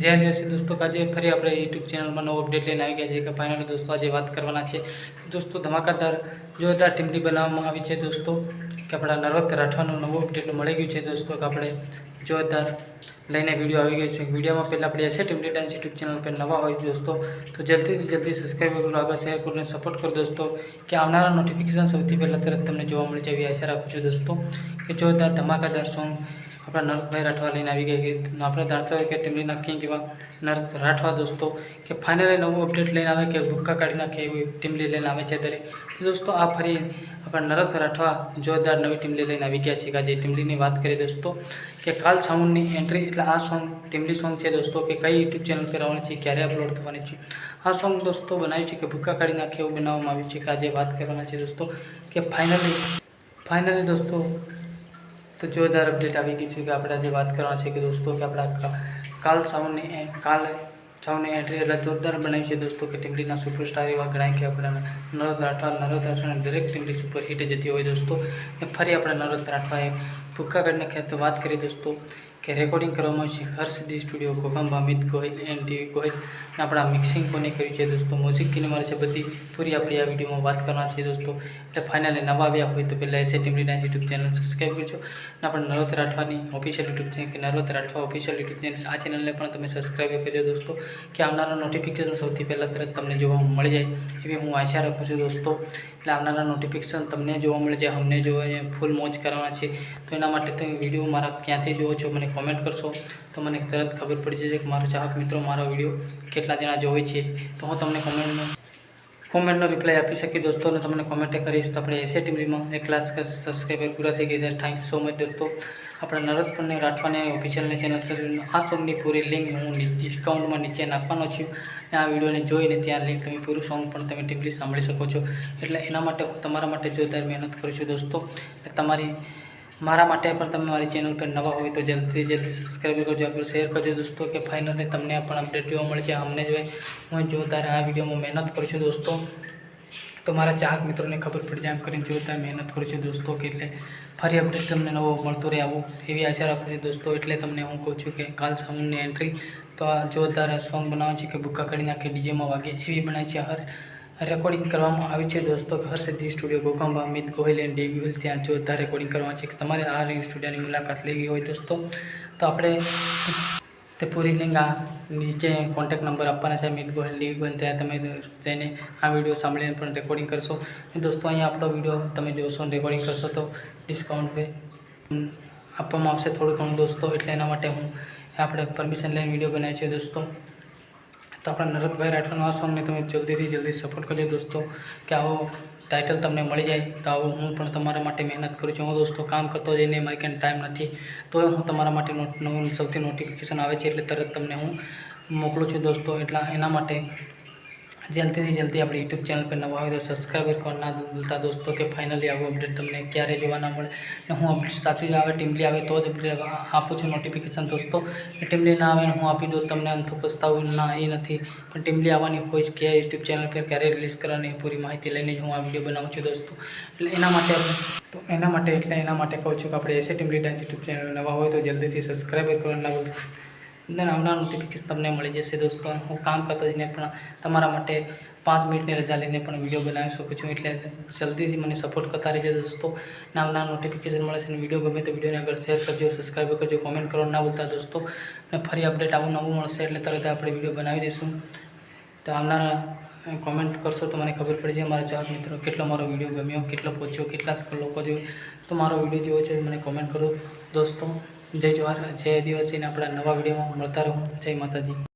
જય દિવસે દોસ્તો આજે ફરી આપણે યુટ્યુબ ચેનલમાં નવો અપડેટ લઈને આવી ગયા છે કે ફાઇનલ દોસ્તો આજે વાત કરવાના છે. દોસ્તો, ધમાકાદાર, જોરદાર ટીમડી બનાવવામાં આવી છે દોસ્તો, કે આપણા નર્વક રાઠવાનું નવું અપડેટ મળી ગયું છે દોસ્તો, કે આપણે જોરદાર લઈને વીડિયો આવી ગયો છે. વિડીયોમાં પહેલાં આપણે એસે ટીમડી ડાન્સ યુટ્યુબ ચેનલ પર નવા હોય દોસ્તો, તો જલ્દીથી જલ્દી સબસ્ક્રાઈબ કરો આગળ શેર કરીને સપોર્ટ કરો દોસ્તો, કે આવનારા નોટિફિકેશન સૌથી પહેલાં તરત તમને જોવા મળી જાય એવી આશા રાખું છું દોસ્તો, કે જોરદાર ધમાકાદાર સોંગ આપણા નર્સભાઈ રાઠવા લઈને આવી ગયા કે આપણે જાણતા હોય કે ટીમલી કિંગ કેવા નર્સ રાઠવા દોસ્તો, કે ફાઇનલી નવું અપડેટ લઈને આવે કે ભૂક્કા કાઢી નાખે એવી ટીમલી લઈને આવે છે દરે દોસ્તો, આ ફરી આપણા નરક રાઠવા જોરદાર નવી ટીમલી લઈને આવી ગયા છે. કે આજે ટીમલીની વાત કરીએ દોસ્તો, કે કાલ સાઉન્ડની એન્ટ્રી એટલે આ સોંગ ટીમલી સોંગ છે દોસ્તો, કે કઈ યુટ્યુબ ચેનલ પર આવવાની છે, ક્યારે અપલોડ થવાની છે. આ સોંગ દોસ્તો બનાવ્યું છે કે ભૂક્કા કાઢી નાખે એવું બનાવવામાં આવ્યું છે કે આજે વાત કરવાના છે દોસ્તો, કે ફાઇનલી ફાઇનલી દોસ્તો તો જોરદાર અપડેટ આવી ગઈ છે કે આપણે આજે વાત કરવાના છે કે દોસ્તો કે આપણા કાલ સાઉન્ડની કાલ સાઉન્ડની એન્ટ્રી એટલે જોરદાર બનાવી છે દોસ્તો કે ટીમડીના સુપરસ્ટાર એવા ગણાય કે આપણે નરોદ રાઠવા નરોદ રાઠવાને દરેક ટીમડી સુપર હિટ જતી હોય દોસ્તો ને ફરી આપણે નરોદ રાઠવાએ ભૂક્કા ખેતર વાત કરી દોસ્તો. કે રેકોર્ડિંગ કરવામાં છે Harshadi studio Kokamba Amit Gohil, N TV Gohil આપણા મિક્સિંગ કોને કર્યું છે દોસ્તો? મ્યુઝિક કિને મારે છે બધી પૂરી આપણી આ વિડીયોમાં વાત કરવાના છે દોસ્તો. એટલે ફાઇનલી નવા આવ્યા હોય તો પહેલાં એસે Timdi dance YouTube channel subscribe કરજો. અને આપણે નરોત રાઠવાની ઓફિશિયલ યુટ્યુબ ચેનલ કે Narot Rathva official YouTube channel આ ચેનલને પણ તમે સબસ્ક્રાઈબ કરજો દોસ્તો. કે આવનારા નોટિફિકેશન સૌથી પહેલાં તરત તમને જોવા મળી જાય એવી હું આશા રાખું છું દોસ્તો. એટલે આવનારા નોટિફિકેશન તમને જોવા મળે છે અમને જોવા ફૂલ મોજ કરવાના છે તો એના માટે તમે વીડિયો મારા ક્યાંથી જોવો છો, મને કોમેન્ટ કરશો તો મને તરત ખબર પડી જશે કે મારો ચાહક મિત્રો મારો વીડિયો કેટલા જણા જોવે છે. તો હું તમને કોમેન્ટમાં કોમેન્ટનો રિપ્લાય આપી શકી દોસ્તો અને તમને કોમેન્ટ કરીશ. તો આપણે એસે ટીમમાં એક લાખ સબસ્ક્રાઈબર પૂરા થઈ ગયા થેન્ક યુ સો મચ દોસ્તો. આપણા નરદપુરને રાઠવાની ઓફિશિયલની ચેનલ છે આ સોંગની પૂરી લિંક હું ડિસ્કાઉન્ટમાં નીચે નાખવાનો છું. આ વિડીયોને જોઈને ત્યાં લિંક તમે પૂરું સોંગ પણ તમે ટીમલી સાંભળી શકો છો. એટલે એના માટે હું તમારા માટે જોરદાર મહેનત કરું છું દોસ્તો. તમારી મારા માટે પણ તમે મારી ચેનલ પર નવા હોય તો જલ્દીથી જલ્દી સબસ્ક્રાઈબ કરજો. આપણે શેર કરજો દોસ્તો કે ફાઇનલી તમને પણ અપડેટ જોવા મળે છે. અમને જોઈએ હું જોરદાર આ વિડીયોમાં મહેનત કરું છું દોસ્તો, તો મારા ચાહક મિત્રોને ખબર પડી જાય એમ કરીને જોરદાર મહેનત કરું છું દોસ્તો કે એટલે ફરી અપડેટ તમને નવો મળતો રહે આવું. એવી આશા રાખું છું દોસ્તો. એટલે તમને હું કહું છું કે કાલ સાઉન્ડની એન્ટ્રી તો આ જોરદાર સોંગ બનાવે છે કે બુક્કા કરી નાખે, ડીજેમાં વાગે, એવી બનાવી છે હર રેકોર્ડિંગ કરવામાં આવ્યું છે. દોસ્તો Harshadi studio Gokamba Amit Gohil and D J ત્યાં રેકોર્ડિંગ કરવા છે કે તમારે આ રિંગ સ્ટુડિયોની મુલાકાત લેવી હોય દોસ્તો, તો આપણે તે પૂરી લિંક આ નીચે કોન્ટેક્ટ નંબર આપવાના છે. અમિત ગોહિલ, ડી ગોહિલ, ત્યાં તમે જઈને આ વીડિયો સાંભળીને પણ રેકોર્ડિંગ કરશો. દોસ્તો, અહીંયા આપણો વીડિયો તમે જોશો રેકોર્ડિંગ કરશો તો ડિસ્કાઉન્ટ પે આપવામાં આવશે થોડું ઘણું દોસ્તો, એટલે એના માટે હું આપણે પરમિશન લઈને વીડિયો બનાવીએ છે દોસ્તો. તો આપણા નરતભાઈ રાઠવાનો આ સોંગને તમે જલ્દીથી જલ્દી સપોર્ટ કરજો દોસ્તો, કે આવો ટાઇટલ તમને મળી જાય, તો આવો હું પણ તમારા માટે મહેનત કરું છું. હું દોસ્તો કામ કરતો જઈને મારી કંઈ ટાઈમ નથી તો હું તમારા માટે નવું સૌથી નોટિફિકેશન આવે છે એટલે તરત તમને હું મોકલું છું દોસ્તો. એટલા એના માટે જલ્દીથી જલ્દી આપણે યુટ્યુબ ચેનલ પર નવા હોય તો સબસ્ક્રાઈબર કરવા ના ભૂલતા દોસ્તો કે ફાઇનલી આવું અપડેટ તમને ક્યારે જોવા ના મળે ને હું અપડેટ સાચું આવે ટીમલી આવે તો જ અપડેટ આપું છું નોટિફિકેશન દોસ્તો. ટીમલી ના આવે ને હું આપી દઉં તમને અંથો પસ્તાવું ના, એ નથી. પણ ટીમલી આવવાની હોય કે યુટ્યુબ ચેનલ પર ક્યારે રિલીઝ કરવાની પૂરી માહિતી લઈને હું આ વીડિયો બનાવું છું દોસ્તો. એટલે એના માટે તો એના માટે એટલે એના માટે કહું છું કે આપણે એસે ટીમલી ડાન્સ યુટ્યુબ ચેનલ નવા હોય તો જલ્દીથી સબસ્ક્રાઈબર કરવા ભૂલતા આવનાર નોટિફિકેશન તમને મળી જશે દોસ્તો. હું કામ કરતો જઈને પણ તમારા માટે પાંચ મિનિટની રજા લઈને પણ વીડિયો બનાવી શકું છું. એટલે જલ્દીથી મને સપોર્ટ કરતા રહેજો દોસ્તો. નામના નોટિફિકેશન મળે છે અને વીડિયો ગમે તો વિડીયોને આગળ શેર કરજો સબસ્ક્રાઈબ કરજો કોમેન્ટ કરો, ના ભૂલતા દોસ્તો. અને ફરી અપડેટ આવું નવું મળશે એટલે તરત આપણે વીડિયો બનાવી દઈશું. તો આવનારા કોમેન્ટ કરશો તો મને ખબર પડી જાય મારા ચાહક મિત્રો કેટલો મારો વીડિયો ગમ્યો, કેટલો પહોંચ્યો, કેટલા લોકો જોયો. તો મારો વીડિયો જોવો છે મને કોમેન્ટ કરો દોસ્તો. જય જોહાર જય આદિવાસીને આપણા નવા વિડીયોમાં મળતા રહો. જય માતાજી.